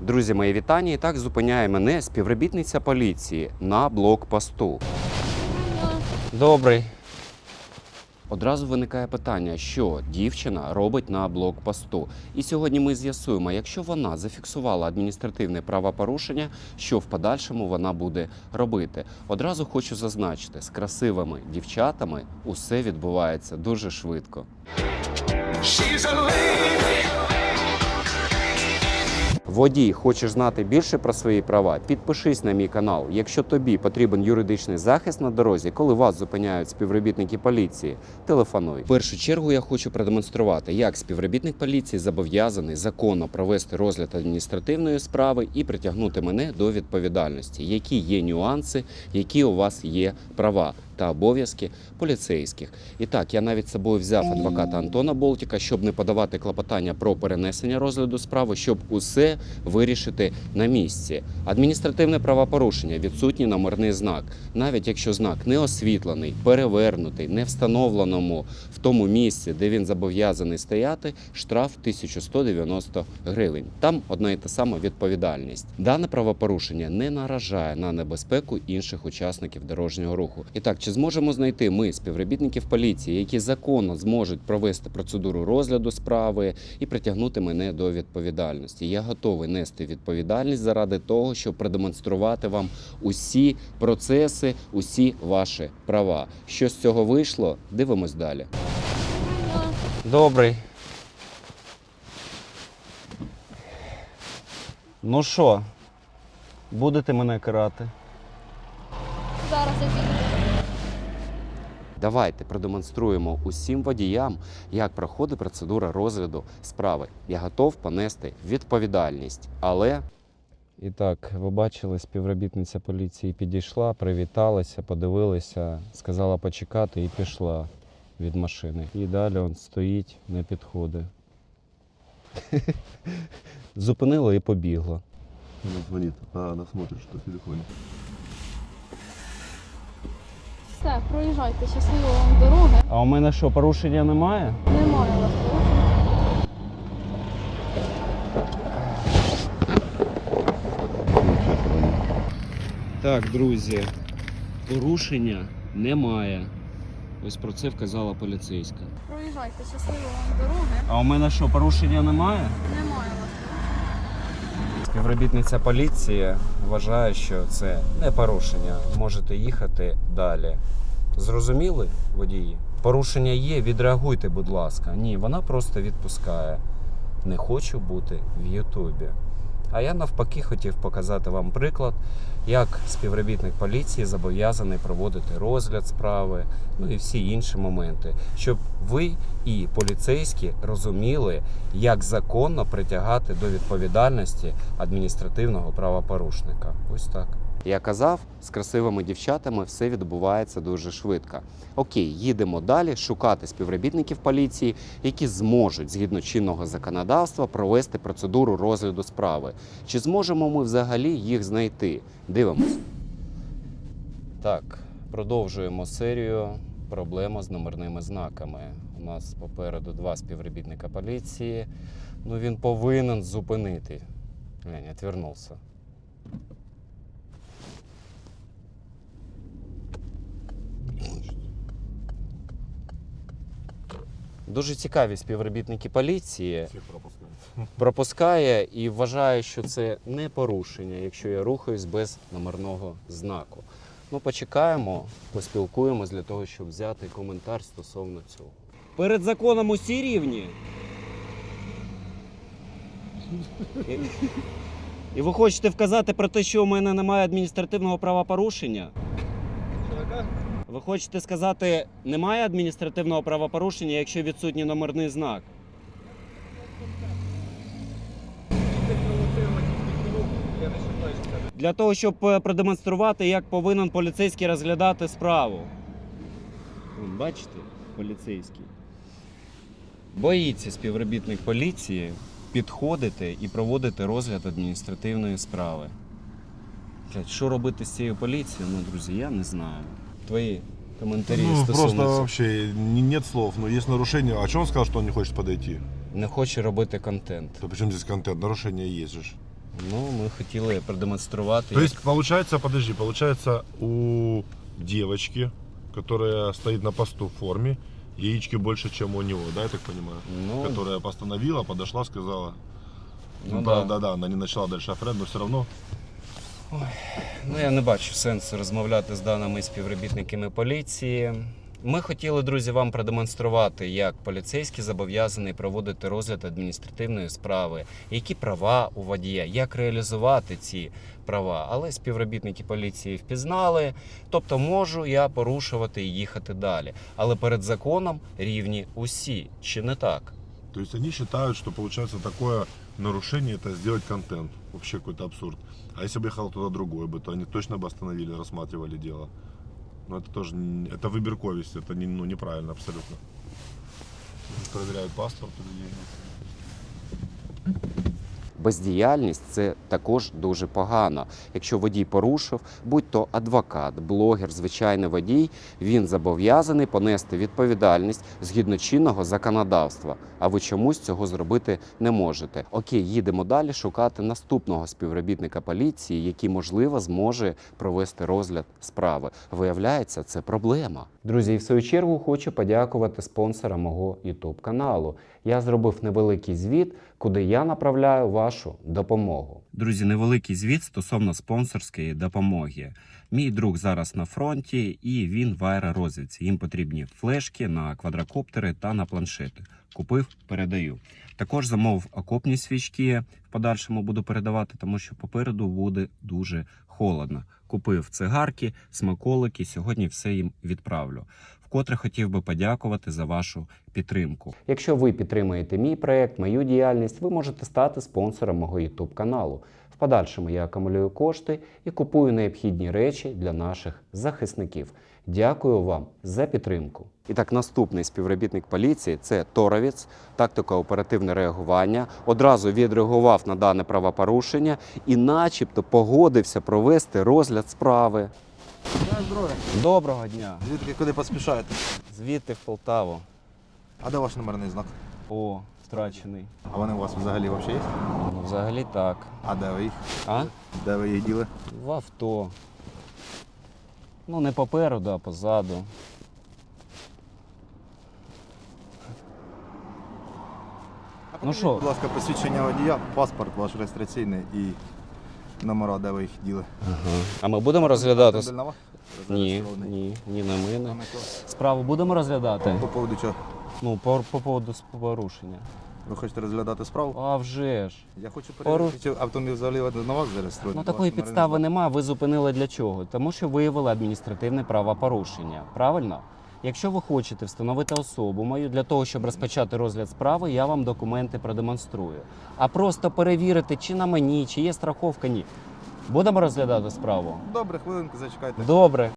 Друзі, мої вітання. І так зупиняє мене співробітниця поліції на блокпосту. Добрий. Одразу виникає питання, що дівчина робить на блокпосту. І сьогодні ми з'ясуємо, якщо вона зафіксувала адміністративне правопорушення, що в подальшому вона буде робити. Одразу хочу зазначити, з красивими дівчатами усе відбувається дуже швидко. She's a lady. Водій, хочеш знати більше про свої права? Підпишись на мій канал. Якщо тобі потрібен юридичний захист на дорозі, коли вас зупиняють співробітники поліції, телефонуй. В першу чергу я хочу продемонструвати, як співробітник поліції зобов'язаний законно провести розгляд адміністративної справи і притягнути мене до відповідальності, які є нюанси, які у вас є права. Та обов'язки поліцейських. І так, я навіть з собою взяв адвоката Антона Болтіка, щоб не подавати клопотання про перенесення розгляду справи, щоб усе вирішити на місці. Адміністративне правопорушення, відсутній номерний знак. Навіть якщо знак не освітлений, перевернутий, не встановленому в тому місці, де він зобов'язаний стояти, штраф 1190 гривень. Там одна і та сама відповідальність. Дане правопорушення не наражає на небезпеку інших учасників дорожнього руху. І так, чи зможемо знайти ми співробітників поліції, які законно зможуть провести процедуру розгляду справи і притягнути мене до відповідальності? Я готовий нести відповідальність заради того, щоб продемонструвати вам усі процеси, усі ваші права. Що з цього вийшло? Дивимось далі. Добрий. Ну що, будете мене карати? Зараз я піду. Давайте продемонструємо усім водіям, як проходить процедура розгляду справи. Я готов понести відповідальність, але. І так, ви бачили, співробітниця поліції підійшла, привіталася, подивилася, сказала почекати і пішла від машини. І далі він стоїть, не підходить. Зупинила і побігла. Она звонит, а она смотрит, что в телефоне. Все, проїжджайте, щасливо вам дороги. А у мене що, порушення немає? Немає у вас порушень. Так, друзі, порушення немає. Ось про це вказала поліцейська. Проїжджайте, щасливо вам дороги. А у мене що, порушення немає? Немає у вас. Співробітниця поліції вважає, що це не порушення. Можете їхати далі. Зрозуміли водії? Порушення є, відреагуйте, будь ласка. Ні, вона просто відпускає. Не хочу бути в Ютубі. А я навпаки хотів показати вам приклад, як співробітник поліції зобов'язаний проводити розгляд справи, ну і всі інші моменти, щоб ви і поліцейські розуміли, як законно притягати до відповідальності адміністративного правопорушника. Ось так. Я казав, з красивими дівчатами все відбувається дуже швидко. Окей, їдемо далі шукати співробітників поліції, які зможуть згідно чинного законодавства провести процедуру розгляду справи. Чи зможемо ми взагалі їх знайти? Дивимось. Так, продовжуємо серію. Проблема з номерними знаками. У нас попереду два співробітника поліції. Ну він повинен зупинити. Глянь, відвернувся. Дуже цікаві співробітники поліції. Всех пропускают. Пропускає і вважає, що це не порушення, якщо я рухаюсь без номерного знаку. Ну, почекаємо, поспілкуємось для того, щоб взяти коментар стосовно цього. Перед законом усі рівні. І, і ви хочете вказати про те, що у мене немає адміністративного правопорушення? Ви хочете сказати, немає адміністративного правопорушення, якщо відсутній номерний знак? Для того, щоб е, продемонструвати, як повинен поліцейський розглядати справу. Бачите, поліцейський. Боїться співробітник поліції підходити і проводити розгляд адміністративної справи. Що робити з цією поліцією? Ну, друзі, я не знаю. Твої коментарі Ну, стосовно просто цього. вообще не- нет слов, но есть нарушение. А что он сказал, что он не хочет подойти? не хоче робити контент. То почему здесь контент? Нарушение есть же. ж. Ну, ми хотіли продемонструвати. То як- есть, получается, подожди, получается, у девочки, которая стоит на посту в форме, яички больше, чем у него, да, я так понимаю? ну, Которая постановила, подошла, сказала. Ну Ну, да. да. да, да, она не начала дальше офред, но все равно. Ну, я не бачу сенсу розмовляти з даними співробітниками поліції. Ми хотіли, друзі, вам продемонструвати, як поліцейський зобов'язаний проводити розгляд адміністративної справи, які права у водія, як реалізувати ці права. Але співробітники поліції впізнали, тобто можу я порушувати і їхати далі. Але перед законом рівні усі, чи не так? То есть они считают, что получается такое нарушение это сделать контент. Вообще какой-то абсурд. А если бы ехал туда другой бы, то они точно бы остановили, рассматривали дело. Но это тоже это выборковость, это не, ну, неправильно абсолютно. Проверяют паспорт людей. Бездіяльність це також дуже погано. Якщо водій порушив, будь то адвокат, блогер, звичайний водій, він зобов'язаний понести відповідальність згідно чинного законодавства. А ви чомусь цього зробити не можете. Окей, їдемо далі шукати наступного співробітника поліції, який можливо зможе провести розгляд справи. Виявляється, це проблема. Друзі, в свою чергу хочу подякувати спонсорам мого YouTube каналу. Я зробив невеликий звіт, куди я направляю вашу допомогу. Друзі, невеликий звіт стосовно спонсорської допомоги. Мій друг зараз на фронті і він в аеророзвідці. Їм потрібні флешки на квадрокоптери та на планшети. Купив, передаю. Також замовив окопні свічки. В подальшому буду передавати, тому що попереду буде дуже холодно. Купив цигарки, смаколики. Сьогодні все їм відправлю. Вкотре хотів би подякувати за вашу підтримку. Якщо ви підтримуєте мій проект, мою діяльність, ви можете стати спонсором мого YouTube каналу. Подальшому я акумулюю кошти і купую необхідні речі для наших захисників. Дякую вам за підтримку. І так, наступний співробітник поліції це Торовець, тактика оперативне реагування. Одразу відреагував на дане правопорушення і, начебто, погодився провести розгляд справи. Доброго дня! Звідки куди поспішаєте? Звідти в Полтаву. А де ваш номерний знак? О, втрачений. А вони у вас взагалі взагалі є? Ну, взагалі так. А де ви їх? А? Де ви їх діли? В авто. Ну, не попереду, а позаду. А Ну що? Будь ласка, посвідчення водія, паспорт ваш реєстраційний і номера, де ви їх діли. А ми будемо розглядати. Ні, ні, ні на мене. Справу будемо розглядати? По поводу чого? Ну, по, по поводу с- порушення. Ви хочете розглядати справу? А вже ж. Я хочу перевірити, чи автомобіль взагалі на вас зареєстрований. Ну такої підстави немає. Ви зупинили для чого? Тому що виявили адміністративне правопорушення. Правильно? Якщо ви хочете встановити особу мою для того, щоб розпочати розгляд справи, я вам документи продемонструю. А просто перевірити, чи на мені, чи є страховка, ні. Будемо розглядати справу? Добре, хвилинку зачекайте. Добре.